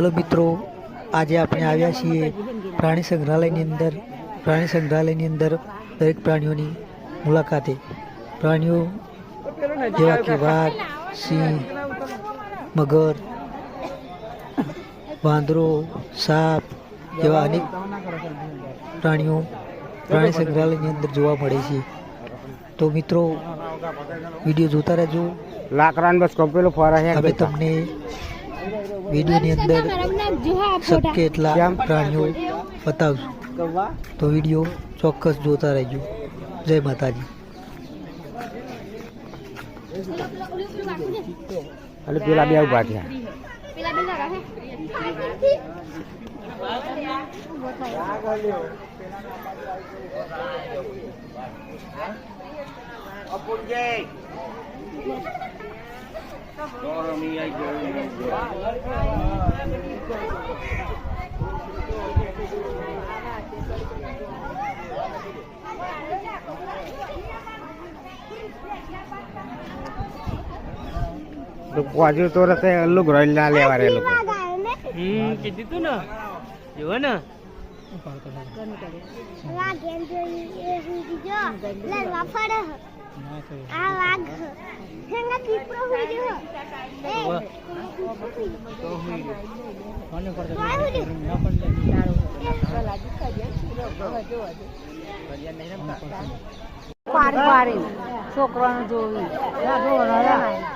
Hello મિત્રો આજે આપણે આવ્યા છીએ પ્રાણી સંગ્રહાલયની અંદર. પ્રાણી સંગ્રહાલયની અંદર દરેક પ્રાણીઓની મુલાકાતે. પ્રાણીઓ જેવા કે વાઘ સિંહ મગર વાંદરો સાપ જેવા અનેક પ્રાણીઓ પ્રાણી સંગ્રહાલયની અંદર જોવા મળે છે. તો મિત્રો વીડિયો જોતા રહેજો. લાકડાને બસ કંપેલો ફરા હવે તમને વિડીયોની અંદર શક્ય એટલા? પ્રાણીઓ બતાવશું. તો વીડિયો ચોક્કસ જોતા રહેજો. જય માતાજી. અને પેલા બે ઊભા થયા. તો પાછું તો રતે અલ્લું ગ્રોઈલ ના લેવા રે લોકો હમ કીધું તું ને. જુઓ ને. જોવી. ફોન ચંબલ આ ત્યારે લાકડો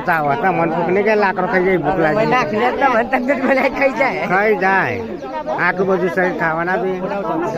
ચાવ હતા મન ભૂખ નહીં કે લાકડો ખાઈ જાય ભૂખ લાગી. ખાઈ જાય. ખાઈ જાય. આટલું બધું શરીર ખાવાના બી. તો તો તો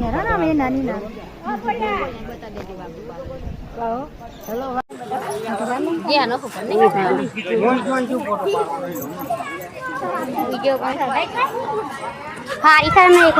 નાની નાની હા ઈ નહીં